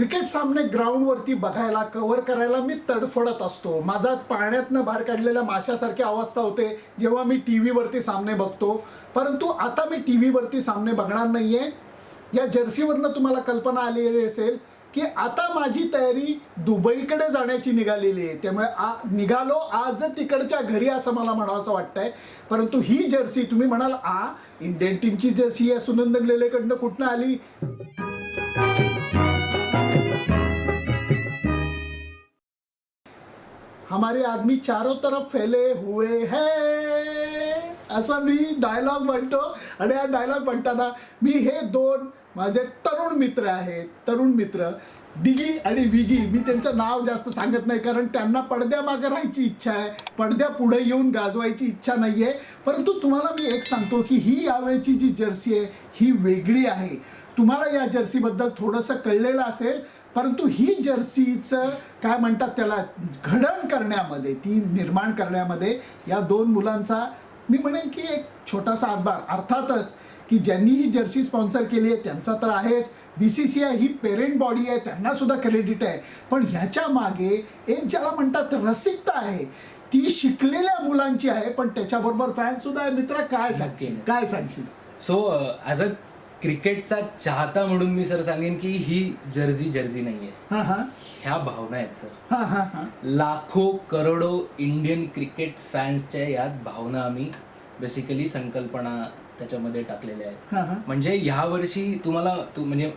Cricket सामने ग्राउंडवरती बघायला कव्हर करायला मी तडफडत असतो. माझा पाण्यातनं बाहेर काढलेल्या माशासारखी अवस्था होते जेव्हा मी टी व्हीवरती सामने बघतो. परंतु आता मी टी व्हीवरती सामने बघणार नाही आहे या जर्सीवरनं तुम्हाला कल्पना आलेली असेल की आता माझी तयारी दुबईकडे जाण्याची निघालेली आहे. त्यामुळे आ निघालो आज तिकडच्या घरी असं मला म्हणावंसं वाटतंय. परंतु ही जर्सी तुम्ही म्हणाल आ इंडियन टीमची जर्सी या सुनंदन लेलेकडनं कुठनं आली? हमारे आदमी चारों तरफ फैले हुए है। असा मी डायलॉग म्हणतो. आणि हा डायलॉग म्हणताना मी हे दोन माझे तरुण मित्र आहेत. तरुण मित्र डिगी आणि विगी. मी त्यांचं नाव जास्त सांगत नाही कारण त्यांना पडद्यामागे राहायची इच्छा आहे. पडद्या पुढे येऊन गाजवायची इच्छा नाही आहे परंतु तुम्हाला मी एक सांगतो की ही यावेळची जी जर्सी आहे ही वेगळी आहे. तुम्हाला या जर्सीबद्दल थोडंसं कळलेलं असेल. परंतु ही जर्सीचं काय म्हणतात त्याला घडण करण्यामध्ये ती निर्माण करण्यामध्ये या दोन मुलांचा मी म्हणेन की एक छोटासा हातभार. अर्थातच की ज्यांनी ही जर्सी स्पॉन्सर केली आहे त्यांचा तर आहेच. बी सी सी आय ही पेरेंट बॉडी आहे त्यांना सुद्धा क्रेडिट आहे. पण ह्याच्या मागे एक ज्याला म्हणतात रसिकता आहे ती शिकलेल्या मुलांची आहे पण त्याच्याबरोबर फॅन सुद्धा आहे. मित्र काय सांगशील? काय सांगशील? सो ॲज अ क्रिकेटचा चाहता म्हणून मी सर सांगेन की ही जर्सी जर्सी नाहीये. ह्या भावना आहेत सर. लाखो करोडो इंडियन क्रिकेट फॅन्सच्या यात भावना आम्ही बेसिकली संकल्पना त्याच्यामध्ये टाकलेल्या आहेत. म्हणजे ह्या वर्षी तुम्हाला म्हणजे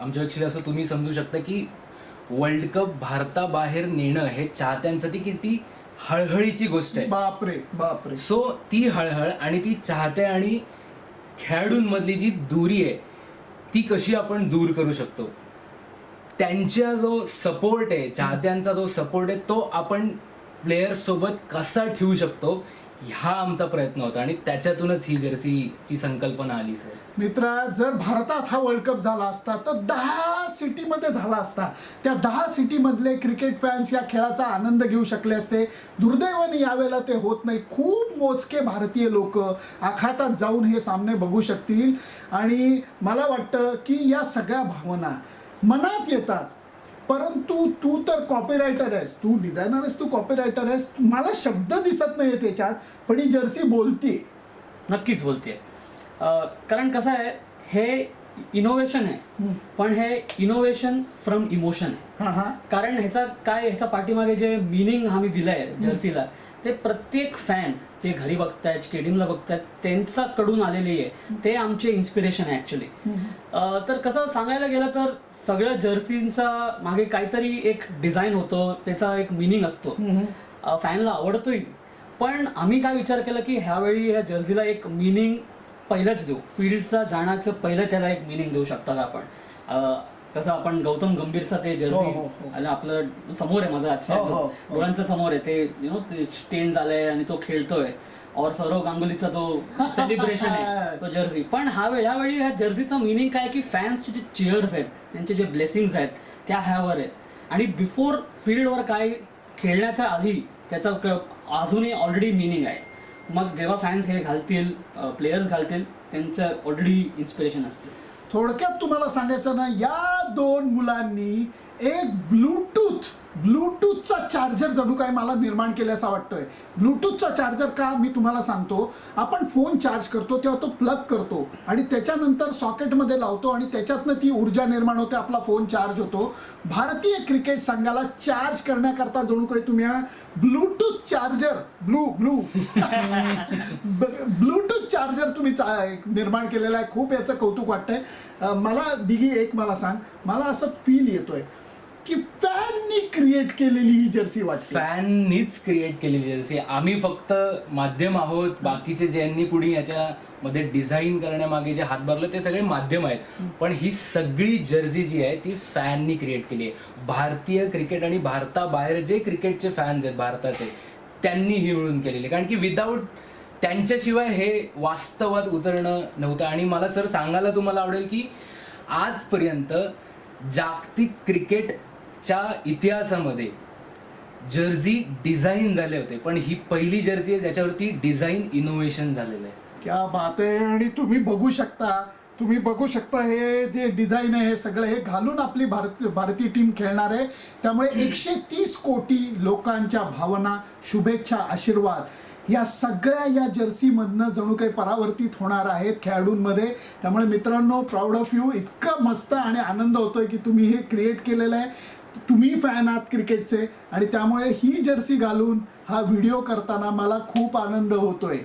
आमच्या ऍक्च्युली असं तुम्ही समजू शकता की वर्ल्ड कप भारताबाहेर नेणं हे चाहत्यांसाठी किती हळहळीची गोष्ट आहे. बापरे बापरे. सो ती हळहळ आणि ती चाहते आणि खेळाडूंमधली जी दूरी आहे ती कशी आपण दूर करू शकतो? त्यांचा जो सपोर्ट आहे चाहत्यांचा जो सपोर्ट आहे तो आपण प्लेयर सोबत कसा ठेवू शकतो? हा आमचा प्रयत्न होता आणि त्याच्यातूनच ही जर्सीची संकल्पना आली सर. मित्रा जर भारतात हा वर्ल्ड कप झाला असता तर दहा सिटीमध्ये झाला असता. त्या दहा सिटीमधले क्रिकेट फॅन्स या खेळाचा आनंद घेऊ शकले असते. दुर्दैवाने यावेळेला ते होत नाही. खूप मोजके भारतीय लोक आखातात जाऊन हे सामने बघू शकतील. आणि मला वाटतं की या सगळ्या भावना मनात येतात. परंतु तू तर कॉपीरायटर आहेस. तू डिझायनर आहेस तू कॉपीरायटर आहेस. मला शब्द दिसत नाही त्याच्यात पण ही जर्सी बोलती नक्कीच बोलते कारण कसं आहे हे इनोव्हेशन आहे पण हे इनोव्हेशन फ्रॉम इमोशन आहे. हां हां. कारण ह्याचा काय ह्याचा पाठीमागे जे मिनिंग आम्ही दिलंय जर्सीला ते प्रत्येक फॅन जे घरी बघतायत स्टेडियमला बघतायत त्यांचा कडून आलेले आहे. ते आमचे इन्स्पिरेशन आहे ऍक्च्युली तर कसं सांगायला गेलं तर सगळ्या जर्सींचा मागे काहीतरी एक डिझाईन होतो त्याचा एक मिनिंग असतो. फॅनला आवडतोय पण आम्ही काय विचार केला की ह्यावेळी ह्या जर्सीला एक मिनिंग पहिलंच देऊ. फील्डचा जाण्याचं पहिलं त्याला एक मिनिंग देऊ शकता का आपण? कसं आपण गौतम गंभीरचा ते हो, जर्सी हो, हो. आणि आपलं समोर आहे माझा हो, हो, हो. समोर आहे. ते यु नो ते स्टेन झालंय आणि तो खेळतोय. और सौरव गांगुलीचा तो सेलिब्रेशन आहे तो जर्सी पण हा वेळ ह्यावेळी ह्या जर्सीचा मिनिंग काय की फॅन्सचे जे चिअर्स आहेत त्यांचे जे ब्लेसिंग्स आहेत त्या ह्यावर आहेत. आणि बिफोर फील्डवर काय खेळण्याच्या आधी त्याचा क- अजूनही ऑलरेडी मिनिंग आहे. मग जेव्हा फॅन्स हे घालतील प्लेयर्स घालतील त्यांचं ऑलरेडी इन्स्पिरेशन असते. थोडक्यात तुम्हाला सांगायचं ना या दोन मुलांनी एक ब्लूटूथ ब्लूटूथचा चार्जर जणू काय मला निर्माण केल्याचा वाटतोय. ब्लूटूथचा चार्जर का मी तुम्हाला सांगतो आपण फोन चार्ज करतो तेव्हा तो प्लग करतो आणि त्याच्यानंतर सॉकेटमध्ये लावतो आणि त्याच्यातनं ती ऊर्जा निर्माण होते आपला फोन चार्ज होतो. भारतीय क्रिकेट संघाला चार्ज करण्याकरता जणू काही तुम्ही हा bluetooth charger blue blue. Bluetooth charger तुम्ही चा- निर्माण केलेला आहे. खूप याचं कौतुक वाटतंय. मला दिगी एक मला सांग. मला असं फील येतोय. की फॅननी क्रिएट केलेली ही जर्सी वाटते. फॅननीच क्रिएट केलेली जर्सी आम्ही फक्त माध्यम आहोत. बाकीचे ज्यांनी कुणी याच्यामध्ये डिझाईन करण्यामागे जे हातभारलं ते सगळे माध्यम आहेत. पण ही सगळी जर्सी जी आहे ती फॅननी क्रिएट केली आहे. भारतीय क्रिकेट आणि भारताबाहेर जे क्रिकेटचे फॅन्स आहेत भारताचे त्यांनी ही मिळून केलेली आहे. कारण की विदाऊट त्यांच्याशिवाय हे वास्तवात उतरणं नव्हतं. आणि मला सर सांगायला तुम्हाला आवडेल की आजपर्यंत जागतिक क्रिकेट च्या इतिहासामध्ये जर्सी डिझाईन झाले होते पण ही पहिली जर्सी आहे ज्याच्यावरती डिझाईन इनोव्हेशन झालेलं आहे. क्या बात आहे आणि तुम्ही बघू शकता तुम्ही बघू शकता हे जे डिझाईन आहे हे सगळं हे घालून आपली भारत भारतीय टीम खेळणार आहे. त्यामुळे एकशे तीस कोटी लोकांच्या भावना शुभेच्छा आशीर्वाद या सगळ्या या जर्सीमधनं जणू काही परावर्तित होणार आहेत खेळाडूंमध्ये. त्यामुळे मित्रांनो प्राऊड ऑफ यू इतकं मस्त आणि आनंद होतोय की तुम्ही हे क्रिएट केलेलं आहे. तुम्ही फॅन आहात क्रिकेटचे आणि त्यामुळे ही जर्सी घालून हा व्हिडिओ करताना मला खूप आनंद होतोय.